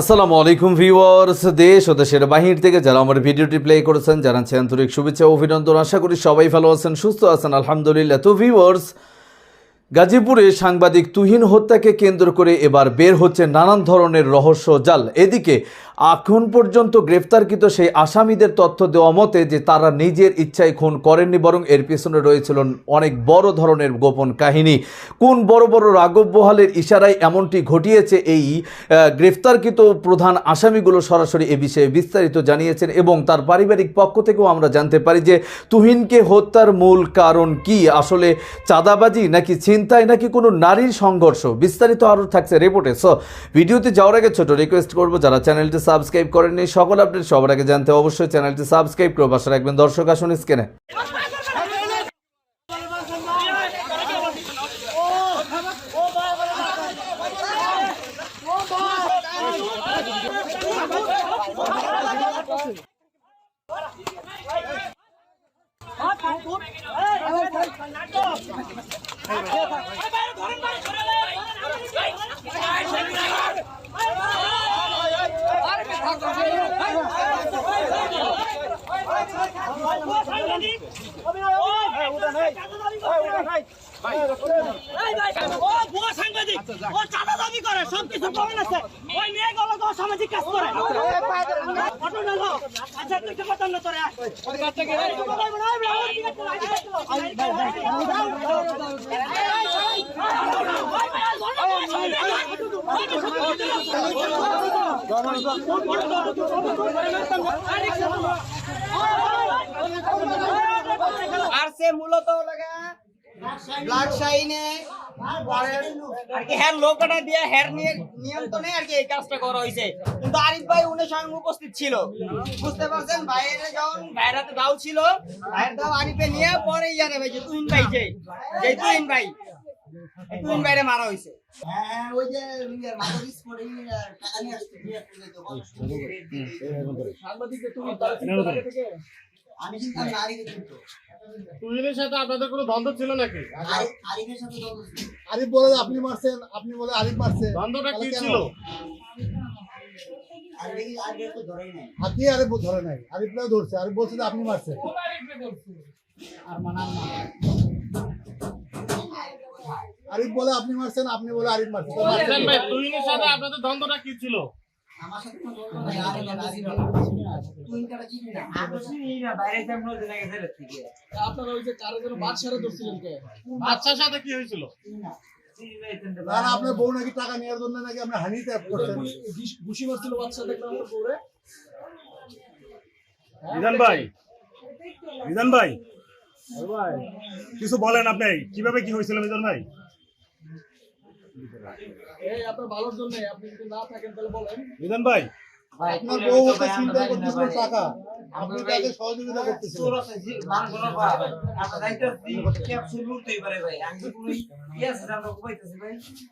আসসালামু আলাইকুম ভিউয়ার্স, দেশ ও দেশের বাহির থেকে যারা আমার ভিডিওটি প্লে করেছেন, জানাচ্ছি আন্তরিক শুভেচ্ছা অভিনন্দন। আশা করি সবাই ভালো আছেন, সুস্থ আছেন, আলহামদুলিল্লাহ। তো ভিউয়ার্স, গাজীপুরে সাংবাদিক তুহিন হত্যাকে কেন্দ্র করে এবার বের হচ্ছে নানান ধরনের রহস্য জাল। এদিকে এখন পর্যন্ত গ্রেফতারকৃত সেই আসামিদের তথ্য দেওয়া মতে যে তারা নিজের ইচ্ছায় খুন করেননি, বরং এর পিছনে রয়েছিল অনেক বড় ধরনের গোপন কাহিনী। কোন বড় বড় রাগব বহালের ইশারায় এমনটি ঘটিয়েছে এই গ্রেফতারকৃত প্রধান আসামিগুলো সরাসরি এ বিষয়ে বিস্তারিত জানিয়েছেন এবং তার পারিবারিক পক্ষ থেকেও আমরা জানতে পারি যে তুহিনকে হত্যার মূল কারণ কি? আসলে চাঁদাবাজি নাকি ছিনতাই নাকি কোনো নারীর সংঘর্ষ? বিস্তারিত আরও থাকছে রিপোর্টে। সো ভিডিওতে যাওয়ার আগে ছোট রিকোয়েস্ট করব, যারা চ্যানেলটি সাবস্ক্রাইব করেননি, সকল আপডেট সবার আগে জানতে অবশ্যই চ্যানেলটি সাবস্ক্রাইব করে পাশে রাখবেন। দর্শক, আসুন স্ক্রিনে। অভিনয় সামাজিক কাজ করে আচ্ছা আর সে মূলত লাগা ব্লাড শাইনে আর কি হ্যার লোকটা দিয়ে হ্যার নিয়ে নিয়ন্ত্রণে আর কি এই কাজটা করা হয়েছে। কিন্তু আরিফ ভাই উনি স্বয়ং উপস্থিত ছিল। বুঝতে পারছেন? বাইরে যখন বাইরাতে দাও ছিল বাইরের দাও আরিফে নিয়ে পরে ইয়ারে ভাই যে তুহিন ভাই যে যে তুহিন ভাই। তুহিন বাইরে মারা হয়েছে। হ্যাঁ তুহিনের সাথে আপনাদের কোনো দ্বন্দ্ব ছিল নাকি। আরিফ বলে আপনি মারছেন আপনি বলে আরিফ মারছে। দ্বন্দ্বটা কি ছিল? আপনি আরিফ ধরে নাই। আরিফ ধরছে। আরিফ বলছে আপনি মারছেন। আরিফ বলে আপনি মারছেন আপনি বলে আরিফ মারছেন। তো তুহিনের সাথে আপনাদের দ্বন্দ্বটা কি ছিল? আপনারা ওই যে কারও জন্য বাদশারে ধরছিলেন কে? বাচ্চার সাথে কি হয়েছিল? না। না আপনার বউ নাকি টাকা নেওয়ার জন্য নাকি আপনি হানি ট্যাপ করছেন? ঘুষি মারছিল বাচ্চা দেখলাম আপনার বউরে। বিধান ভাই বিধান ভাই। কিছু বলেন আপনি কীভাবে কি হয়েছিল বিধান ভাই? এই আপনার ভালোর জন্য আপনি যদি না থাকেন তাহলে বলেন। বিধান ভাই আপনার বউ ওকে চিন্তা করতেছিল টাকা। আপনি তাকে সহযোগিতা করতেছিলেন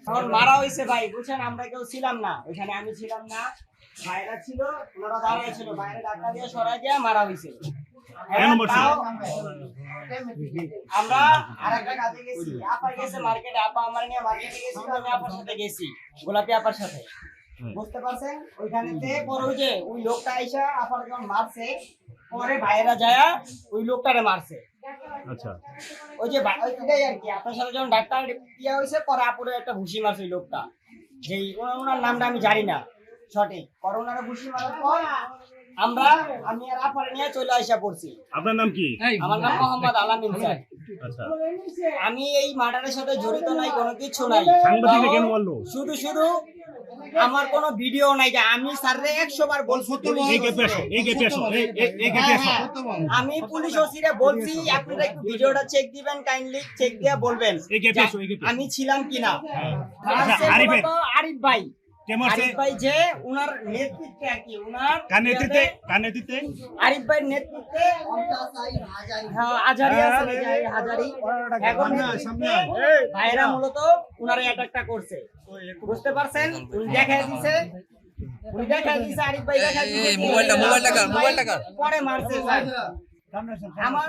তখন মারা হয়েছে ভাই বুঝছেন? আমরা কেউ ছিলাম না। ওইখানে আমি ছিলাম না। ভাইরা ছিল ওনারা দাঁড়ায় ছিল। বাইরে ডাক্তার দিয়ে সরাই দিয়ে মারা হয়েছে কেন মারছে? তাও আমরা আর কাজে গেছি আপা গেছে মার্কেটে আপা আমার নিয়ে মার্কেটে গেছিল আমি আপার সাথে গেছি গোলাপি আপার সাথে। বুঝতে পারছেন? ওইখানেতে পরে ওই যে ওই লোকটা আইসা আপার যখন মারছে পরে ভাইরা যায় ওই লোকটারে মারছে। আচ্ছা। ওই যে ওইটাই আর কি আপনার সাথে যখন ডাক্তার ইয়া হয়েছে পরে আপুরে একটা ভুসি মারছে ওই লোকটা। যেই ওনার ওনার নামটা আমি জানি না সঠিক। করোনার ভুসি মারার পর আমরা আমি আর আপারে নিয়ে চলে আসা পড়ছি। আপনার নাম কি? আমার নাম মোহাম্মদ আলামিন স্যার। আচ্ছা। আমি এই মার্ডারের সাথে জড়িত নাই কোনো কিছু নাই। সাংবাদিক কেন বলল? শুধু শুধু আমার কোনো ভিডিও নাই যে আমি স্যাররে একশো বার বলছি এই গেপে আসো এই গেপে আসো এই গেপে হ্যাঁ, আসো হ্যাঁ। আমি পুলিশ ওসিরে বলছি আপনারা একটু ভিডিওটা চেক দিবেন কাইন্ডলি চেক দিয়ে বলবেন এই গেপে যে আসো, এই গেপে। আমি ছিলাম কিনা। আচ্ছা, মারছে আরিফ ভাই। আরিফ ভাই যে উনার নেতৃত্বে আর কি উনার কার নেতৃত্বে? আরিফ ভাইয়ের নেতৃত্বে হ্যাঁ, আছে হাজারি। এখন ভাইরা মূলত অ্যাটাকটা করছে। বুঝতে পারছেন? উনি দেখাই দিছে। উনি দেখাই দিছে আরিফ ভাই দিছে। মোবাইলটা মোবাইলটা কার মোবাইলটা কার? পরে মারছে আমার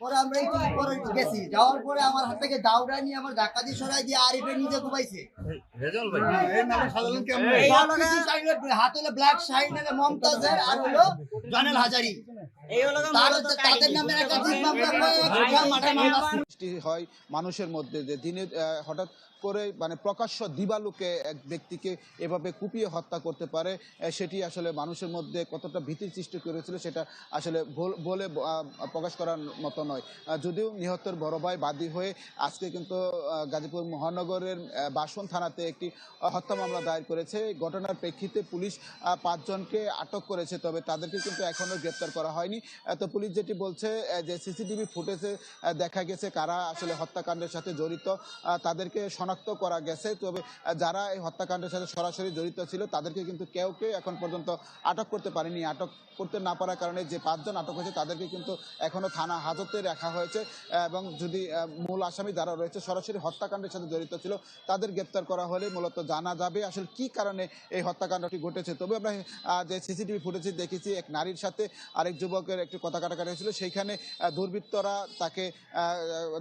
পরে আমরা পরে গেছি। যাওয়ার পরে আমার হাত থেকে দাউড়া নিয়ে আমার ধাক্কা দিয়ে সরাই দিয়ে আরিফে নিজে হাত হলো ব্ল্যাক মমতাজের আর হলো জানেল হাজারি। হয় মানুষের মধ্যে যে দিনে হঠাৎ করে মানে প্রকাশ্য দিবালুকে এক ব্যক্তিকে এভাবে কুপিয়ে হত্যা করতে পারে সেটি আসলে মানুষের মধ্যে কতটা ভীতির সৃষ্টি করেছিল সেটা আসলে বলে প্রকাশ করার মতো নয়। যদিও নিহতের বড় ভাই বাদী হয়ে আজকে কিন্তু গাজীপুর মহানগরের বাসন থানাতে একটি হত্যা মামলা দায়ের করেছে। ঘটনার প্রেক্ষিতে পুলিশ পাঁচজনকে আটক করেছে, তবে তাদেরকে কিন্তু এখনও গ্রেপ্তার করা হয়নি। তো পুলিশ যেটি বলছে যে সিসিটিভি ফুটেজে দেখা গেছে কারা আসলে হত্যাকাণ্ডের সাথে জড়িত তাদেরকে শনাক্ত করা গেছে। তবে যারা এই হত্যাকাণ্ডের সাথে সরাসরি জড়িত ছিল, তাদেরকে কিন্তু কেউ কেউ এখন পর্যন্ত আটক করতে পারেনি। আটক করতে না পারার কারণে যে পাঁচজন আটক হয়েছে, তাদেরকে কিন্তু এখনও থানা হাজতে রাখা হয়েছে। এবং যদি মূল আসামি যারা রয়েছে, সরাসরি হত্যাকাণ্ডের সাথে জড়িত ছিল, তাদের গ্রেপ্তার করা হলে মূলত জানা যাবে আসলে কি কারণে এই হত্যাকাণ্ডটি ঘটেছে। তবে আমরা যে সিসিটিভি ফুটেজে দেখেছি, এক নারীর সাথে আরেক যুবকের একটি কথা কাটাকাটি হয়েছিল। সেইখানে দুর্বৃত্তরা তাকে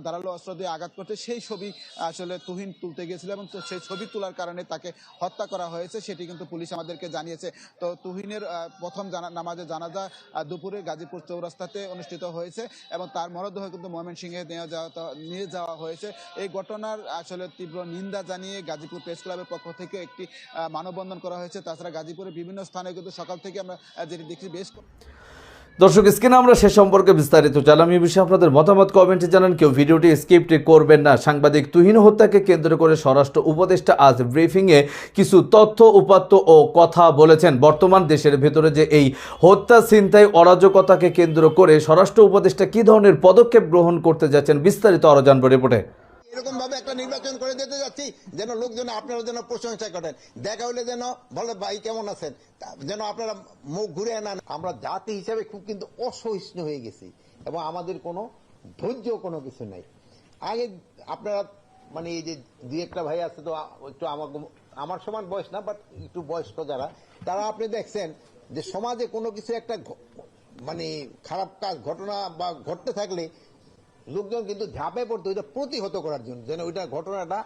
ধারালো অস্ত্র দিয়ে আঘাত করতে সেই ছবি আসলে তুহিন তুলতে গিয়েছিল এবং সেই ছবি তোলার কারণে তাকে হত্যা করা হয়েছে, সেটি কিন্তু পুলিশ আমাদেরকে জানিয়েছে। তো তুহিনের প্রথম জানা নামাজে জানাজা দুপুরে গাজীপুর চৌরাস্তাতে অনুষ্ঠিত হয়েছে এবং তার মরদেহ কিন্তু ময়মনসিংহে নিয়ে যাওয়া নিয়ে যাওয়া হয়েছে। এই ঘটনার আসলে তীব্র নিন্দা জানিয়ে গাজীপুর প্রেস ক্লাবের পক্ষ থেকে একটি মানববন্ধন করা হয়েছে। তাছাড়া গাজীপুরের বিভিন্ন স্থানে কিন্তু সকাল থেকে আমরা যেটি দেখি বেশ দর্শক, স্ক্রিনে আমরা সে সম্পর্কে বিস্তারিত জানলাম এই বিষয়ে আপনাদের মতামত কমেন্টে জানান। কেউ ভিডিওটি স্কিপ্ট করবেন না। সাংবাদিক তুহিন হত্যাকে কেন্দ্র করে স্বরাষ্ট্র উপদেষ্টা আজ ব্রিফিংয়ে কিছু তথ্য, উপাত্ত ও কথা বলেছেন। বর্তমান দেশের ভেতরে যে এই হত্যা ছিনতাই অরাজকতাকে কেন্দ্র করে স্বরাষ্ট্র উপদেষ্টা কী ধরনের পদক্ষেপ গ্রহণ করতে যাচ্ছেন বিস্তারিত আরও জানব রিপোর্টে। এরকম ভাবে একটা নির্বাচন করে দিতে যাচ্ছি, যেন লোকজন আপনারা যেন প্রশংসা করেন। দেখা হলে যেন বলে, ভাই, কেমন আছেন? যেন আপনারা মুখ ঘুরে আনান আমরা জাতি হিসাবে খুব কিন্তু অসহিষ্ণু হয়ে গেছি, এবং আমাদের কোনো ধৈর্য কোনো কিছু নাই। আগে আপনারা মানে এই যে দুই একটা ভাই আছে তো, একটু আমার আমার সমান বয়স না বাট একটু বয়স্ক যারা, তারা আপনি দেখছেন যে সমাজে কোনো কিছু একটা মানে খারাপ কাজ, ঘটনা বা ঘটতে থাকলে লোকজন কিন্তু ঝাঁপে পড়তো ওইটা প্রতিহত করার জন্য, যেন ওইটা ঘটনাটা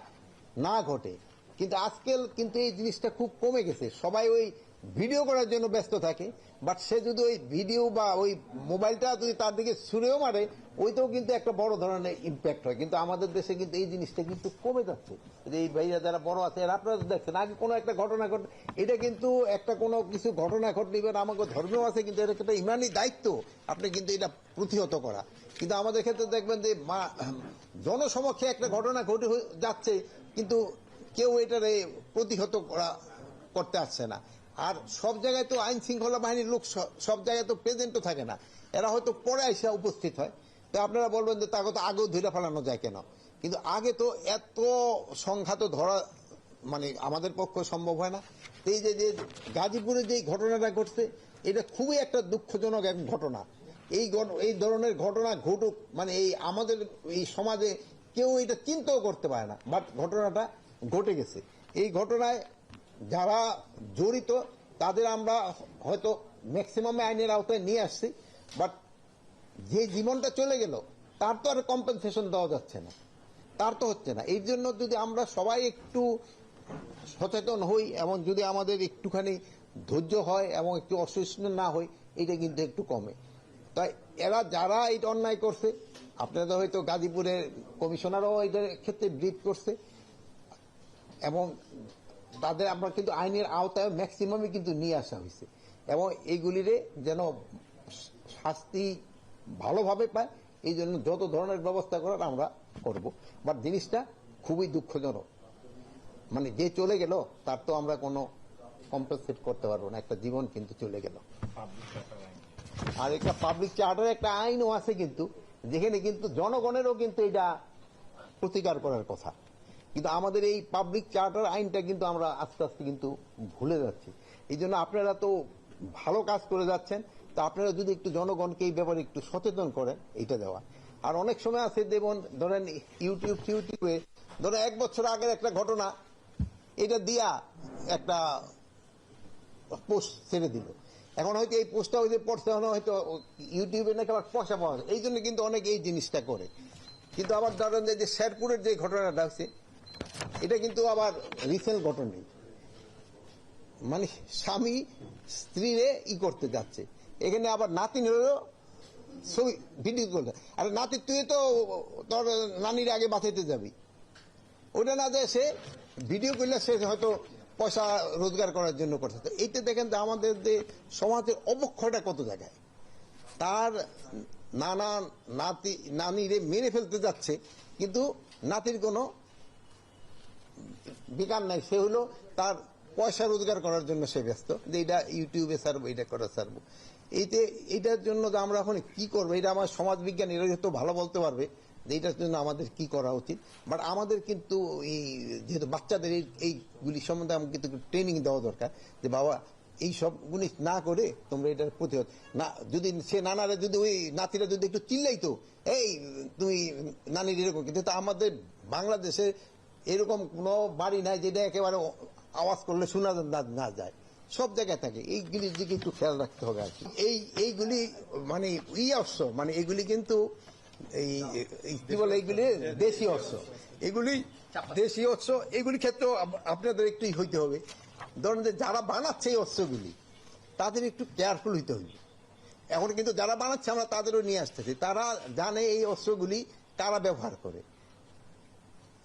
না ঘটে। কিন্তু আজকাল কিন্তু এই জিনিসটা খুব কমে গেছে। সবাই ওই ভিডিও করার জন্য ব্যস্ত থাকে বাট সে যদি ওই ভিডিও বা ওই মোবাইলটা যদি তার দিকে ছুঁড়েও মারে, ওইটাও কিন্তু একটা বড় ধরনের ইম্প্যাক্ট হয়। কিন্তু আমাদের দেশে কিন্তু এই জিনিসটা কিন্তু কমে যাচ্ছে। এই ভাইরা যারা বড় আছে, এরা আপনারা দেখছেন, আগে কোনো একটা ঘটনা ঘট, এটা কিন্তু একটা কোনো কিছু ঘটনা ঘটলে এবার আমাকে ধর্মেও আছে, কিন্তু এটা একটা ইমানই দায়িত্ব, আপনি কিন্তু এটা প্রতিহত করা। কিন্তু আমাদের ক্ষেত্রে দেখবেন যে মা- জনসমক্ষে একটা ঘটনা ঘটে যাচ্ছে, কিন্তু কেউ এটারে প্রতিহত করা, করতে আসছে না। আর সব জায়গায় তো আইন শৃঙ্খলা বাহিনীর লোক সব জায়গায় তো প্রেজেন্টও থাকে না। এরা হয়তো পরে এসে উপস্থিত হয়। তো আপনারা বলবেন যে তাকে তো আগেও ধরে ফেলানো যায় কেন? কিন্তু আগে তো এত সংঘাত ধরা মানে আমাদের পক্ষে সম্ভব হয় না। এই যে যে গাজীপুরে যে ঘটনাটা ঘটছে, এটা খুবই একটা দুঃখজনক এক ঘটনা। এই এই ধরনের ঘটনা ঘটুক মানে এই আমাদের, এই সমাজে কেউ এটা চিন্তাও করতে পারে না। বাট ঘটনাটা ঘটে গেছে। এই ঘটনায় যারা জড়িত, তাদের আমরা হয়তো ম্যাক্সিমামে আইনের আওতায় নিয়ে আসছি বাট যে জীবনটা চলে গেল, তার তো আর কম্পেনসেশন দেওয়া যাচ্ছে না। তার তো হচ্ছে না। এই জন্য যদি আমরা সবাই একটু সচেতন হই, এবং যদি আমাদের একটুখানি ধৈর্য হয়, এবং একটু অসহিষ্ণু না হই, এটা কিন্তু একটু কমে। তাই এরা যারা এটা অন্যায় করছে আপনাদের হয়তো গাজীপুরের কমিশনারও এটার ক্ষেত্রে ব্রিফ করছে, এবং তাদের আমরা কিন্তু আইনের আওতায় ম্যাক্সিমামই কিন্তু নিয়ে আসা হয়েছে। এবং এইগুলিরে যেন শাস্তি ভালোভাবে পায়, এই জন্য যত ধরনের ব্যবস্থা করার আমরা করব। বাট জিনিসটা খুবই দুঃখজনক। মানে যে চলে গেল, তার তো আমরা কোনো কম্পেনসেট করতে পারব না, একটা জীবন কিন্তু চলে গেল। আর একটা পাবলিক চার্টার একটা আইনও আছে কিন্তু, যেখানে কিন্তু জনগণেরও কিন্তু এটা প্রতিকার করার কথা। কিন্তু আমাদের এই পাবলিক চার্টার আইনটা কিন্তু আমরা আস্তে আস্তে কিন্তু ভুলে যাচ্ছি। এই জন্য আপনারা তো ভালো কাজ করে যাচ্ছেন, তা আপনারা যদি একটু জনগণকে এই ব্যাপারে একটু সচেতন করেন, এইটা দেওয়া। আর অনেক সময় আছে যেমন ধরেন ইউটিউব ইউটিউবে ধরেন এক বছর আগের একটা ঘটনা, এটা দিয়া একটা পোস্ট ছেড়ে দিল। এখন হয়তো এই পোস্টটা ওই যে পড়ছে হয়তো ইউটিউবে নাকি আবার পয়সা পাওয়া যায়। এই জন্য কিন্তু অনেকে এই জিনিসটা করে। কিন্তু আবার ধরেন যে- শেরপুরের যে ঘটনাটা আছে এটা কিন্তু আবার রিসেন্ট ঘটনা মানে স্বামী স্ত্রীরে ই করতে যাচ্ছে। এখানে আবার নাতিনেরও ছবি ভিডিও করতে আরে নাতি, তুই তো তোর নানির আগে বাঁচাইতে যাবি। ওটা না যায় সে ভিডিও করলে সে হয়তো পয়সা রোজগার করার জন্য করছে। তো এইটা দেখেন যে আমাদের যে সমাজের অবক্ষয়টা কত জায়গায়। তার নানা নাতি, নানিরে মেরে ফেলতে যাচ্ছে, কিন্তু নাতির কোনো বিকার নাই, সে হলো তার পয়সা রোজগার করার জন্য সে ব্যস্ত, যে এটা ইউটিউবে ছাড়বো, এটা করে ছাড়বো। এইতে, এইটার জন্য যে আমরা এখন কি করব, এটা আমার সমাজ বিজ্ঞান এরা হয়তো ভালো বলতে পারবে যে এটার জন্য আমাদের কি করা উচিত। বাট আমাদের কিন্তু এই যেহেতু বাচ্চাদের এই, এইগুলি সম্বন্ধে আমাকে কিন্তু ট্রেনিং দেওয়া দরকার, যে বাবা, এই সবগুলি না করে তোমরা এটার প্রতিহত। না, যদি সে নানারা যদি ওই নাতিরা যদি একটু চিল্লাইতো, এই, তুমি নানির এরকম, কিন্তু আমাদের বাংলাদেশে এরকম কোনো বাড়ি নাই যেটা একেবারে আওয়াজ করলে শোনা না- না যায়। সব জায়গায় থাকে। এইগুলির দিকে একটু খেয়াল রাখতে হবে আর কি। এই এইগুলি মানে ই অস্ত্র মানে এগুলি কিন্তু এই কি বলে এইগুলি? দেশি অস্ত্র। এগুলি দেশি অস্ত্র এগুলি ক্ষেত্রেও আপনাদের একটু হইতে হবে। ধরুন যে যারা বানাচ্ছে এই অস্ত্রগুলি তাদের একটু কেয়ারফুল হইতে হবে। এখন কিন্তু যারা বানাচ্ছে আমরা তাদেরও নিয়ে আসতেছি। তারা জানে এই অস্ত্রগুলি তারা ব্যবহার করে।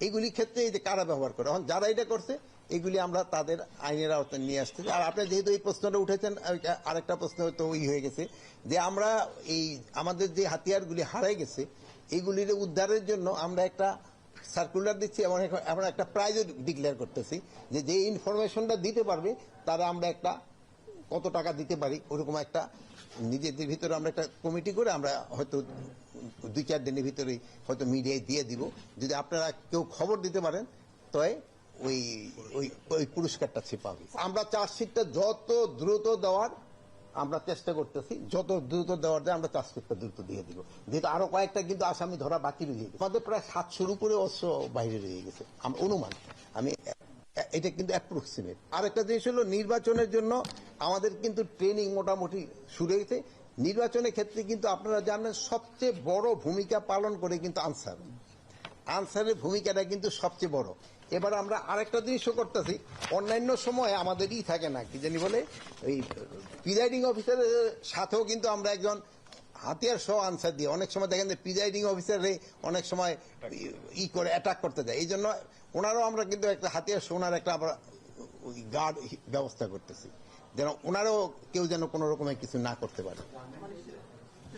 এইগুলি ক্ষেত্রে এই যে কারা ব্যবহার করে? এখন যারা এটা করছে, এগুলি আমরা তাদের আইনের আওতায় নিয়ে আসতেছি আর আপনি যেহেতু এই প্রশ্নটা উঠেছেন আরেকটা প্রশ্ন তো ওই হয়ে গেছে যে আমরা এই আমাদের যে হাতিয়ারগুলি হারাই গেছে এইগুলির উদ্ধারের জন্য আমরা একটা সার্কুলার দিচ্ছি এবং আমরা একটা প্রাইজও ডিক্লেয়ার করতেছি যে যে ইনফরমেশনটা দিতে পারবে, তারা আমরা একটা কত টাকা দিতে পারি, ওরকম একটা নিজেদের ভিতরে আমরা একটা কমিটি করে আমরা হয়তো দুই, চার দিনের ভিতরেই হয়তো মিডিয়ায় দিয়ে দিব। যদি আপনারা কেউ খবর দিতে পারেন তবে ওই ওই ওই পুরস্কারটা সে পাবে। আমরা চার্জশিটটা যত দ্রুত দেওয়ার আমরা চেষ্টা করতেছি, যত দ্রুত দেওয়ার যায় আমরা চার্জশিটটা দ্রুত দিয়ে দিব। যেহেতু আরও কয়েকটা কিন্তু আসামি ধরা বাকি রয়ে গেছে। আমাদের প্রায় সাতশোর উপরে অস্ত্র বাইরে রয়ে গেছে। অনুমান। আমি এটা কিন্তু অ্যাপ্রক্সিমেট আরেকটা জিনিস হলো, নির্বাচনের জন্য আমাদের কিন্তু ট্রেনিং মোটামুটি শুরু হয়েছে। নির্বাচনের ক্ষেত্রে কিন্তু আপনারা জানেন সবচেয়ে বড় ভূমিকা পালন করে কিন্তু আনসার। আনসারের ভূমিকাটা কিন্তু সবচেয়ে বড়। এবার আমরা আরেকটা জিনিসও করতেছি। অন্যান্য সময় আমাদের ই থাকে না, কি জানি বলে এই প্রিজাইডিং অফিসারের সাথেও কিন্তু আমরা একজন হাতিয়ার সহ আনসার দিয়ে অনেক সময় দেখেন যে প্রিজাইডিং অফিসারে অনেক সময় ই- ই করে অ্যাটাক করতে যায় এই জন্য ওনারও আমরা কিন্তু একটা হাতিয়ার সহ ওনার একটা আমরা গার্ড ব্যবস্থা করতেছি। যেন ওনারও কেউ যেন কোনো রকমের কিছু না করতে পারে।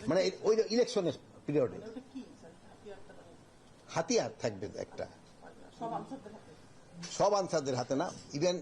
মানে এই- ওই ইলেকশনের পিরিয়ডে হাতিয়ার থাকবে একটা। সব আনসারদের হাতে। না। ইভেন